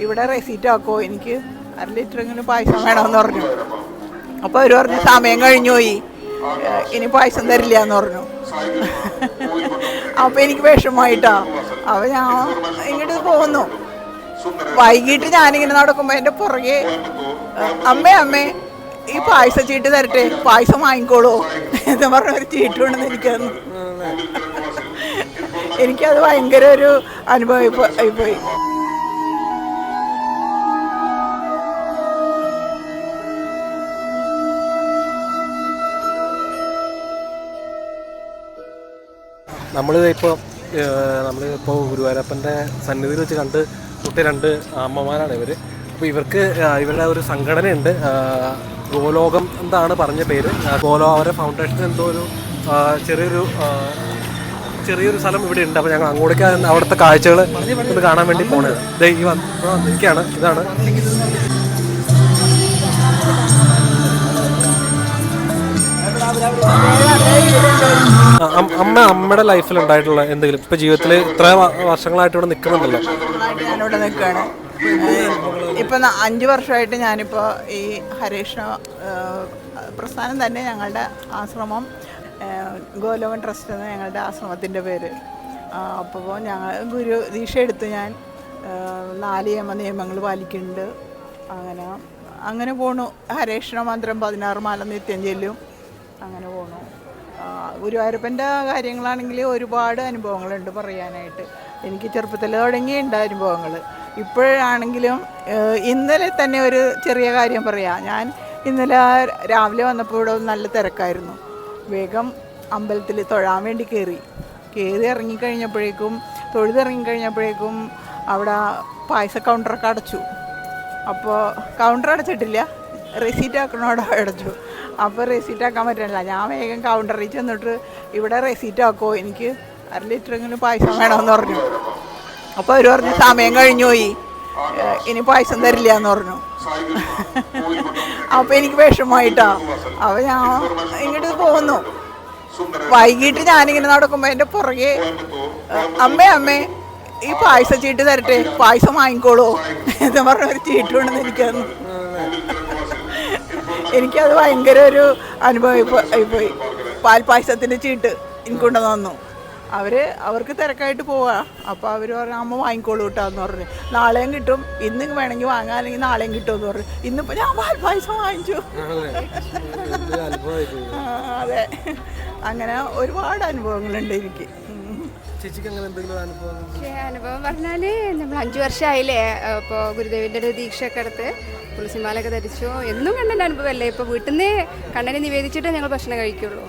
ഇവിടെ റെസീറ്റ് ആക്കോ? എനിക്ക് അര ലിറ്ററെങ്കിലും പായസം വേണമെന്ന് പറഞ്ഞു. അപ്പോൾ അവർ പറഞ്ഞു സമയം കഴിഞ്ഞുപോയി ഇനി പായസം തരില്ല എന്ന് പറഞ്ഞു. അപ്പോൾ എനിക്ക് വിഷമമായിട്ടാ. അപ്പോൾ ഞാൻ ഇങ്ങോട്ട് പോകുന്നു വൈകിട്ട് ഞാനിങ്ങനെ നടക്കുമ്പോൾ എന്റെ പുറകെ അമ്മേ അമ്മേ ഈ പായസ ചീട്ട് തരട്ടെ? പായസം വാങ്ങിക്കോളൂ. എന്ന് പറഞ്ഞ ഒരു ചീട്ട് വേണമെന്ന് എനിക്കന്ന് എനിക്കത് ഭയങ്കര ഒരു അനുഭവം ഇപ്പൊ- നമ്മൾ ഇപ്പോൾ നമ്മൾ ഇപ്പോൾ ഗുരുവായൂരപ്പന്റെ സന്നിധിയിൽ വെച്ച് കണ്ട് കുട്ടി രണ്ട് അമ്മമാരാണ് ഇവർ അപ്പോൾ ഇവർക്ക് ഇവരുടെ ഒരു സംഘടനയുണ്ട്. ഗോലോകം എന്താണ് പറഞ്ഞ പേര്. ഗോലോ അവരെ ഫൗണ്ടേഷൻ എന്തോ ഒരു ചെറിയൊരു ചെറിയൊരു സ്ഥലം ഇവിടെ ഉണ്ട്. അപ്പോൾ ഞങ്ങൾ അങ്ങോട്ടേക്ക് അവിടുത്തെ കാഴ്ചകൾ ഇത് കാണാൻ വേണ്ടി പോണത്. ഈ വന്നിരിക്കുകയാണ്. ഇതാണ്. Thank അം- അമ്മ അമ്മയുടെ ലൈഫിൽ ഉണ്ടായിട്ടുള്ള എന്തെങ്കിലും? ഇപ്പൊ ജീവിതത്തിൽ ഇത്ര വർഷങ്ങളായിട്ട് ഇവിടെ നിൽക്കുന്നുണ്ടല്ലോ ഞാനിവിടെ നിൽക്കുകയാണ് ഇപ്പൊ അഞ്ച് വർഷമായിട്ട് ഞാനിപ്പോ ഈ ഹരീഷ പ്രസ്ഥാനം തന്നെ ഞങ്ങളുടെ ആശ്രമം ഗോലോവൻ ട്രസ്റ്റ് എന്ന ഞങ്ങളുടെ ആശ്രമത്തിന്റെ പേര്. അപ്പോൾ ഞങ്ങൾ ഗുരു ദീക്ഷ എടുത്ത് ഞാൻ നാല് യമ നിയമങ്ങൾ പാലിക്കുന്നുണ്ട്. അങ്ങനെ അങ്ങനെ പോണു. ഹരേഷണ മന്ത്രം പതിനാറ് മാല നിത്യം ചെല്ലും. അങ്ങനെ പോണു. ഗുരുവായൂരപ്പന്റെ കാര്യങ്ങളാണെങ്കിൽ ഒരുപാട് അനുഭവങ്ങളുണ്ട് പറയാനായിട്ട്. എനിക്ക് ചെറുപ്പത്തിൽ തുടങ്ങിയുണ്ട് അനുഭവങ്ങൾ. ഇപ്പോഴാണെങ്കിലും ഇന്നലെ തന്നെ ഒരു ചെറിയ കാര്യം പറയാം. ഞാൻ ഇന്നലെ രാവിലെ വന്നപ്പോൾ ഇവിടെ നല്ല തിരക്കായിരുന്നു. വേഗം അമ്പലത്തിൽ തൊഴാൻ വേണ്ടി കയറി. കയറി ഇറങ്ങിക്കഴിഞ്ഞപ്പോഴേക്കും തൊഴുതിറങ്ങിക്കഴിഞ്ഞപ്പോഴേക്കും അവിടെ പായസ കൗണ്ടറൊക്കെ അടച്ചു. അപ്പോൾ കൗണ്ടർ അടച്ചിട്ടില്ല. റെസീറ്റ് ആക്കണോടെ അടച്ചു. അപ്പോൾ റെസീറ്റ് ആക്കാൻ പറ്റണില്ല. ഞാൻ വേഗം കൗണ്ടറിൽ ചെന്നിട്ട് ഇവിടെ റെസീറ്റ് ആക്കോ? എനിക്ക് അര ലിറ്ററെങ്കിലും പായസം വേണമെന്ന് പറഞ്ഞു. അപ്പോൾ അവർ പറഞ്ഞു സമയം കഴിഞ്ഞു പോയി. ഇനി പായസം തരില്ല എന്ന് പറഞ്ഞു. അപ്പോൾ എനിക്ക് വിഷമമായിട്ടാ. അപ്പോൾ ഞാൻ ഇങ്ങോട്ട് പോകുന്നു വൈകിട്ട് ഞാനിങ്ങനെ നടക്കുമ്പോൾ എന്റെ പുറകെ അമ്മേ അമ്മേ ഈ പായസ ചീട്ട് തരട്ടെ? പായസം വാങ്ങിക്കോളൂ. എന്ന് പറഞ്ഞ ഒരു ചീട്ട് കൊണ്ടെന്ന് എനിക്കന്ന് എനിക്കത് ഭയങ്കര ഒരു അനുഭവം പോയി ആയിപ്പോയി പാൽ പായസത്തിന്റെ ചീട്ട് എനിക്ക് കൊണ്ടുവന്ന് തന്നു അവർ അവർക്ക് തിരക്കായിട്ട് പോവാ. അപ്പോൾ അവർ പറഞ്ഞു അമ്മ വാങ്ങിക്കോളൂ കിട്ടാന്ന് പറഞ്ഞു. നാളെയും കിട്ടും. ഇന്ന് വേണമെങ്കിൽ വാങ്ങാൻ അല്ലെങ്കിൽ നാളെയും കിട്ടുമെന്ന് പറഞ്ഞു. ഇന്നിപ്പോൾ ഞാൻ പാൽ പായസം വാങ്ങിച്ചു അതെ. അങ്ങനെ ഒരുപാട് അനുഭവങ്ങളുണ്ട് എനിക്ക്. അങ്ങനെ അനുഭവം? പക്ഷേ അനുഭവം നമ്മൾ അഞ്ച് വർഷമായില്ലേ ഇപ്പോൾ ഗുരുദേവിന്റെ ഒരു ദീക്ഷയൊക്കെ എടുത്ത് തുളസിമാലൊക്കെ ധരിച്ചു. എന്നും കണ്ണന്റെ അനുഭവമല്ലേ? ഇപ്പോൾ വീട്ടിൽ നിന്ന് കണ്ണനെ നിവേദിച്ചിട്ടേ ഞങ്ങൾ ഭക്ഷണം കഴിക്കുള്ളൂ.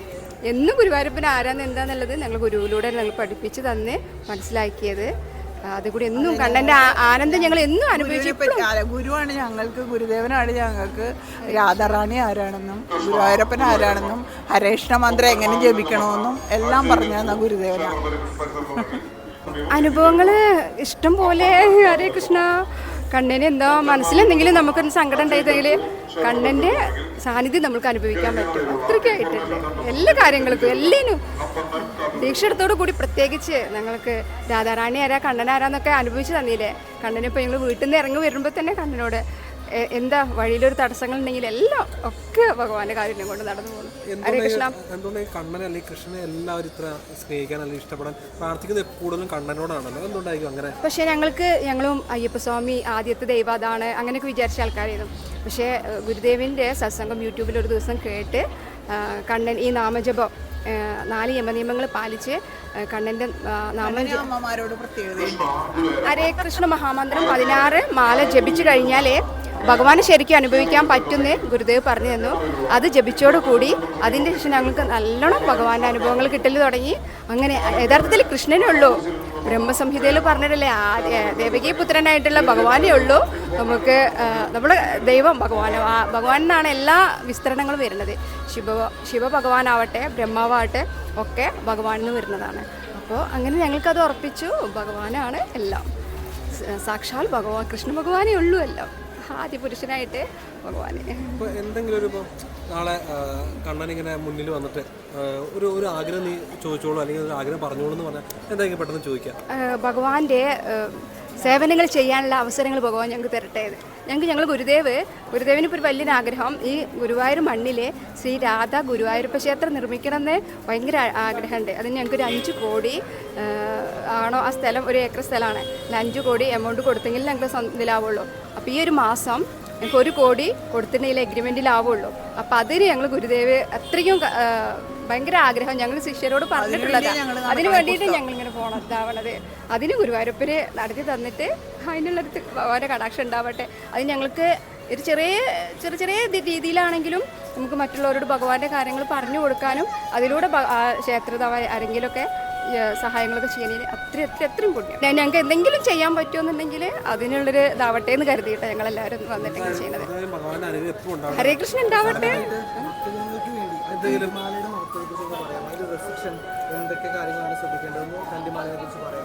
എന്നും ഗുരുവായൂരപ്പൻ ആരാന്ന് എന്താന്നുള്ളത് ഞങ്ങൾ ഗുരുവിലൂടെ ഞങ്ങൾ പഠിപ്പിച്ച് തന്ന് മനസ്സിലാക്കിയത്. അതുകൂടി എന്നും കണ്ണന്റെ ആനന്ദം ഞങ്ങൾ എന്നും അനുഭവിച്ചു ഗുരുവാണ് ഞങ്ങൾക്ക് ഗുരുദേവനാണ് ഞങ്ങൾക്ക്. രാധാറാണി ആരാണെന്നും ഗുരുവായൂരപ്പൻ ആരാണെന്നും ഹരേഷ്ണ മന്ത്രം എങ്ങനെ ജപിക്കണമെന്നും എല്ലാം പറഞ്ഞു തന്ന ഗുരുദേവനാണ് അനുഭവങ്ങൾ ഇഷ്ടം പോലെ. ഹരേ കൃഷ്ണ. കണ്ണിന് എന്തോ മനസ്സിലെന്തെങ്കിലും നമുക്കൊരു സങ്കടം ഉണ്ടായതെങ്കിൽ കണ്ണന്റെ സാന്നിധ്യം നമുക്ക് അനുഭവിക്കാൻ പറ്റും. അത്രയ്ക്കായിട്ടുണ്ട് എല്ലാ കാര്യങ്ങൾക്കും എല്ലാനും ദീക്ഷയെടുത്തോടു കൂടി പ്രത്യേകിച്ച് ഞങ്ങൾക്ക് രാധാറാണി ആരാ കണ്ണനാരാന്നൊക്കെ അനുഭവിച്ച് തന്നില്ലേ? കണ്ണനിപ്പോൾ ഞങ്ങൾ വീട്ടിൽ നിന്ന് ഇറങ്ങി വരുമ്പോൾ തന്നെ കണ്ണനോട് എന്താ വഴിയിലൊരു തടസ്സങ്ങൾ ഉണ്ടെങ്കിൽ എല്ലാം ഒക്കെ ഭഗവാന്റെ കാര്യം കൊണ്ട് നടന്നു പോകുന്നു. കണ്ണനെ അല്ലെങ്കിൽ കൃഷ്ണനെ എല്ലാവരും ഇത്ര സ്നേഹിക്കാൻ അല്ലെങ്കിൽ ഇഷ്ടപ്പെടാൻ പ്രാർത്ഥിക്കുന്നത് കൂടുതലും കണ്ണനോടാണല്ലോ. എന്തുകൊണ്ടായിരിക്കും അങ്ങനെ? പക്ഷേ ഞങ്ങൾക്ക് ഞങ്ങളും അയ്യപ്പസ്വാമി ആദ്യത്തെ ദൈവം അതാണ് അങ്ങനെയൊക്കെ വിചാരിച്ച ആൾക്കാരായിരുന്നു. പക്ഷേ ഗുരുദേവിന്റെ സത്സംഗം യൂട്യൂബിൽ ഒരു ദിവസം കേട്ട് കണ്ണൻ ഈ നാമജപം നാല് യമനിയമങ്ങൾ പാലിച്ച് കണ്ണന്റെ നാമജപം നാമം ഹരേ കൃഷ്ണ മഹാമന്ത്രം പതിനാറ് മാല ജപിച്ചു കഴിഞ്ഞാലേ ഭഗവാനെ ശരിക്കും അനുഭവിക്കാൻ പറ്റുന്നേ ഗുരുദേവ് പറഞ്ഞു തന്നു. അത് ജപിച്ചോട് കൂടി അതിന്റെ ശേഷം ഞങ്ങൾക്ക് നല്ലോണം ഭഗവാന്റെ അനുഭവങ്ങൾ കിട്ടൽ തുടങ്ങി. അങ്ങനെ യഥാർത്ഥത്തിൽ കൃഷ്ണനേ ഉള്ളൂ. ബ്രഹ്മസംഹിതയിൽ പറഞ്ഞിട്ടില്ലേ ആ ദേവകീ പുത്രനായിട്ടുള്ള ഭഗവാനേ ഉള്ളൂ. നമുക്ക് നമ്മൾ ദൈവം ഭഗവാൻ ഭഗവാനെന്നാണ് എല്ലാ വിസ്തരണങ്ങളും വരുന്നത്. ശിവ ശിവഭഗവാനാവട്ടെ ബ്രഹ്മാവട്ടെ ഒക്കെ ഭഗവാനിൽ നിന്ന് വരുന്നതാണ്. അപ്പോൾ അങ്ങനെ ഞങ്ങൾക്കത് ഉറപ്പിച്ചു ഭഗവാനാണ് എല്ലാം. സാക്ഷാൽ ഭഗവാൻ കൃഷ്ണ ഭഗവാനേ ഉള്ളൂ എല്ലാം. ആദ്യ പുരുഷനായിട്ട് ഭഗവാനെ ഇപ്പോൾ എന്തെങ്കിലും ഒരു നാളെ കണ്ണൻ ഇങ്ങനെ മുന്നിൽ വന്നിട്ട് ഒരു ഒരു ആഗ്രഹം നീ ചോദിച്ചോളൂ അല്ലെങ്കിൽ ഒരു ആഗ്രഹം പറഞ്ഞോളൂ എന്ന് പറഞ്ഞാൽ എന്തെങ്കിലും പെട്ടെന്ന് ചോദിക്കാം ഭഗവാന്റെ സേവനങ്ങൾ ചെയ്യാനുള്ള അവസരങ്ങൾ ഭഗവാൻ ഞങ്ങൾക്ക് തരട്ടെ. ഞങ്ങൾക്ക് ഞങ്ങൾ ഗുരുദേവ് ഗുരുദേവിന് ഒരു വലിയൊരു ആഗ്രഹം ഈ ഗുരുവായൂർ മണ്ണിലെ ശ്രീ രാധ ഗുരുവായൂരപ്പ ക്ഷേത്രം നിർമ്മിക്കണം എന്ന് ഭയങ്കര ആഗ്രഹമുണ്ട്. അതിന് ഞങ്ങൾക്ക് ഒരു അഞ്ച് കോടി ആണോ ആ സ്ഥലം ഒരു ഏക്കർ സ്ഥലമാണ്. അല്ല അഞ്ച് കോടി എമൗണ്ട് കൊടുത്തെങ്കിൽ സ്വന്തം ഇതിലാവുള്ളൂ അപ്പോൾ ഈ ഒരു മാസം ഞങ്ങൾക്ക് ഒരു കോടി കൊടുത്തിട്ടുണ്ടെങ്കിൽ എഗ്രിമെന്റിലാവുള്ളൂ അപ്പോൾ അതിന് ഞങ്ങൾ ഗുരുദേവ് അത്രയും ക- ആ, ഭയങ്കര ആഗ്രഹം. ഞങ്ങൾ ശിഷ്യരോട് പറഞ്ഞിട്ടുള്ളത്. അതിന് വേണ്ടിയിട്ട് ഞങ്ങൾ ഇങ്ങനെ പോകണം ഇതാവണത്. അതിന് ഗുരുവായൂരപ്പര് നടത്തി തന്നിട്ട് അതിനുള്ളൊരു ഓരോ ഭഗവാന്റെ കടാക്ഷം ഉണ്ടാവട്ടെ. അത് ഞങ്ങൾക്ക് ഒരു ചെറിയ ചെറിയ ചെറിയ രീതിയിലാണെങ്കിലും നമുക്ക് മറ്റുള്ളവരോട് ഭഗവാന്റെ കാര്യങ്ങൾ പറഞ്ഞു കൊടുക്കാനും അതിലൂടെ ക്ഷേത്രത ആരെങ്കിലുമൊക്കെ സഹായങ്ങളൊക്കെ ചെയ്യാൻ അത്ര അത്ര അത്രയും പുണ്യം. ഞാൻ ഞങ്ങൾക്ക് എന്തെങ്കിലും ചെയ്യാൻ പറ്റുമെന്നുണ്ടെങ്കിൽ അതിനുള്ളൊരു ഇതാവട്ടെ എന്ന് കരുതിയിട്ട് ഞങ്ങളെല്ലാവരും വന്നിട്ട് വന്നിട്ടെങ്കിൽ ചെയ്യുന്നത് ഹരേ കൃഷ്ണൻ ഉണ്ടാവട്ടെ?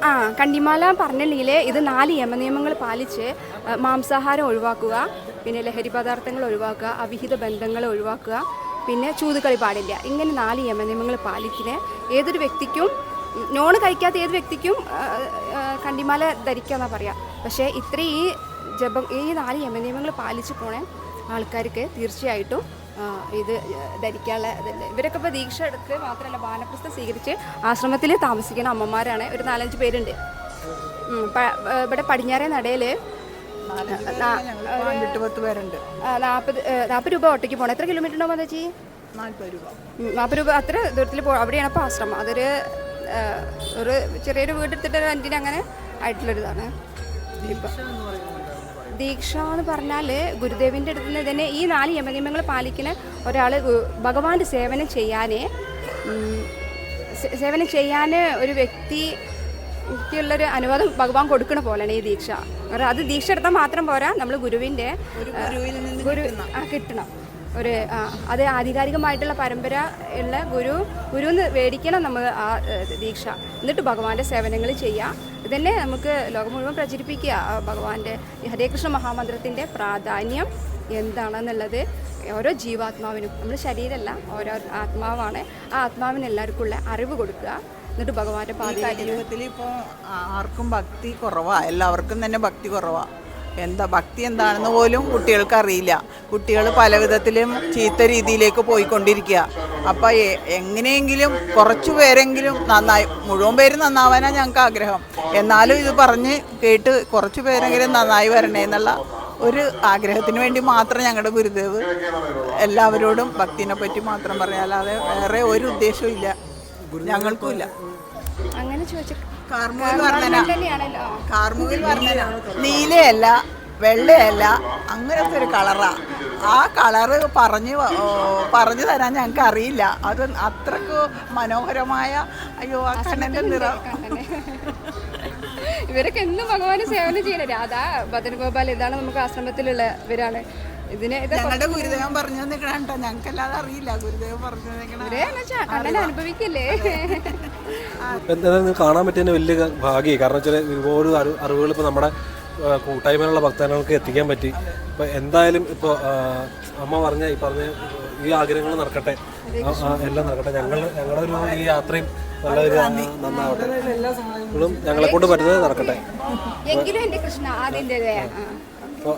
ആ കണ്ടിമാല പറഞ്ഞില്ലെങ്കിൽ ഇത് നാല് യമനിയമങ്ങൾ പാലിച്ച് മാംസാഹാരം ഒഴിവാക്കുക പിന്നെ ലഹരി പദാർത്ഥങ്ങൾ ഒഴിവാക്കുക അവിഹിത ബന്ധങ്ങൾ ഒഴിവാക്കുക പിന്നെ ചൂതുകളി പാടില്ല. ഇങ്ങനെ നാല് യമനിയമങ്ങൾ പാലിക്കുന്ന ഏതൊരു വ്യക്തിക്കും നോണ് കഴിക്കാത്ത ഏത് വ്യക്തിക്കും കണ്ടിമാല ധരിക്കാന്നാ പറയാ. പക്ഷേ ഇത്രയും ഈ ജപം ഈ നാല് യമനിയമങ്ങൾ പാലിച്ച് പോണേ ആൾക്കാർക്ക് തീർച്ചയായിട്ടും ഇത് ധരിക്കാനുള്ള ഇതുണ്ട് ഇവരൊക്കെ ഇപ്പോൾ ദീക്ഷ എടുത്ത് മാത്രമല്ല ബാലപ്രസ്ഥ സ്വീകരിച്ച് ആശ്രമത്തിൽ താമസിക്കുന്ന അമ്മമാരാണ്. ഒരു നാലഞ്ച് പേരുണ്ട്. ഇവിടെ പടിഞ്ഞാറേ നടയിൽ നാൽപ്പത് നാൽപ്പത് രൂപ ഒട്ടയ്ക്ക് പോകണം എത്ര കിലോമീറ്റർ ഉണ്ടാവും ചേച്ചി നാൽപ്പത് രൂപ. നാൽപ്പത് രൂപ അത്ര ദൂരത്തിൽ പോ അവിടെയാണ് ഇപ്പോൾ ആശ്രമം. അതൊരു ഒരു ചെറിയൊരു വീടെടുത്തിട്ട് റെന്റിന് അങ്ങനെ ആയിട്ടുള്ളൊരിതാണ്. ഇപ്പം ദീക്ഷ എന്ന് പറഞ്ഞാൽ ഗുരുദേവിന്റെ അടുത്ത് നിന്ന് തന്നെ ഈ നാല് യമനിയമങ്ങൾ പാലിക്കുന്ന ഒരാൾ ഭഗവാന്റെ സേവനം ചെയ്യാനേ സേവനം ചെയ്യാൻ ഒരു വ്യക്തി ക്കുള്ളൊരു അനുവാദം ഭഗവാൻ കൊടുക്കണ പോലെയാണ് ഈ ദീക്ഷ. അത് ദീക്ഷ എടുത്താൽ മാത്രം പോരാ നമ്മൾ ഗുരുവിന്റെ ഗുരു ആ കിട്ടണം. ഒരു അത് ആധികാരികമായിട്ടുള്ള പരമ്പര ഉള്ള ഗുരു ഗുരുന്ന് മേടിക്കണം നമ്മൾ ആ ദീക്ഷ. എന്നിട്ട് ഭഗവാന്റെ സേവനങ്ങൾ ചെയ്യാം. ഇതന്നെ നമുക്ക് ലോകം മുഴുവൻ പ്രചരിപ്പിക്കുക. ഭഗവാന്റെ ഈ ഹരേ കൃഷ്ണ മഹാമന്ത്രത്തിന്റെ പ്രാധാന്യം എന്താണെന്നുള്ളത് ഓരോ ജീവാത്മാവിനും നമ്മൾ ശരീരമല്ല ഓരോ ആത്മാവാണ്. ആ ആത്മാവിന് എല്ലാവർക്കും ഉള്ള അറിവ് കൊടുക്കുക. എന്നിട്ട് ഭഗവാന്റെ പാതി ഇപ്പോൾ ആർക്കും ഭക്തി കുറവാ. എല്ലാവർക്കും തന്നെ ഭക്തി കുറവാ. എന്താ ഭക്തി എന്താണെന്ന് പോലും കുട്ടികൾക്ക് അറിയില്ല കുട്ടികൾ പല വിധത്തിലും ചീത്ത രീതിയിലേക്ക് പോയിക്കൊണ്ടിരിക്കുക. അപ്പം എങ്ങനെയെങ്കിലും കുറച്ചു പേരെങ്കിലും നന്നായി മുഴുവൻ പേര് നന്നാവാനാണ് ഞങ്ങൾക്ക് ആഗ്രഹം. എന്നാലും ഇത് പറഞ്ഞ് കേട്ട് കുറച്ചു പേരെങ്കിലും നന്നായി വരണേ എന്നുള്ള ഒരു ആഗ്രഹത്തിന് വേണ്ടി മാത്രം ഞങ്ങളുടെ ഗുരുദേവ് എല്ലാവരോടും ഭക്തിനെ പറ്റി മാത്രം പറയാം. അല്ലാതെ വേറെ ഒരു ഉദ്ദേശവും ഇല്ല. ഞങ്ങൾക്കും ഇല്ല. അങ്ങനെ ചോദിച്ച കാർമുകിൽ വർണന. കാർമുകിൽ വർണന. നീലയല്ല വെള്ളയല്ല അങ്ങനത്തെ ഒരു കളറാ. ആ കളറ് പറഞ്ഞു പറഞ്ഞു തരാൻ ഞങ്ങൾക്ക് അറിയില്ല. അത് അത്രയ്ക്ക് മനോഹരമായ അയ്യോ ആ കണ്ണന്റെ നിറം. ഇവരൊക്കെ എന്നും ഭഗവാന് സേവനം ചെയ്യണം? രാധാ ഭദ്രഗോപാൽ ഇതാണ് നമുക്ക് ആശ്രമത്തിലുള്ള ഇവരാണ്. ഇതിനെ ഞങ്ങളുടെ ഗുരുദേവൻ പറഞ്ഞു നിൽക്കണ ഞങ്ങൾക്ക് അല്ലാതെ അറിയില്ല. ഗുരുദേവൻ പറഞ്ഞു നിൽക്കണ അനുഭവിക്കല്ലേ? എന്തായാലും കാണാൻ പറ്റിയ വലിയ ഭാഗ്യം. കാരണം വെച്ചാൽ ഒരുപാട് അറിവുകൾ ഇപ്പോൾ നമ്മുടെ കൂട്ടായ്മയിലുള്ള ഭക്തജനങ്ങൾക്ക് എത്തിക്കാൻ പറ്റി. ഇപ്പോൾ എന്തായാലും ഇപ്പോൾ അമ്മ പറഞ്ഞ ഈ പറഞ്ഞ ഈ ആഗ്രഹങ്ങൾ നടക്കട്ടെ. എല്ലാം നടക്കട്ടെ. ഞങ്ങൾ ഞങ്ങളുടെ ഒരു ഈ യാത്രയും നല്ലൊരു നന്നാവട്ടെ. ഞങ്ങളെ കൊണ്ട് പറ്റുന്നത് നടക്കട്ടെ. എങ്കിലും എന്റെ കൃഷ്ണ അതിന്റെ അപ്പോൾ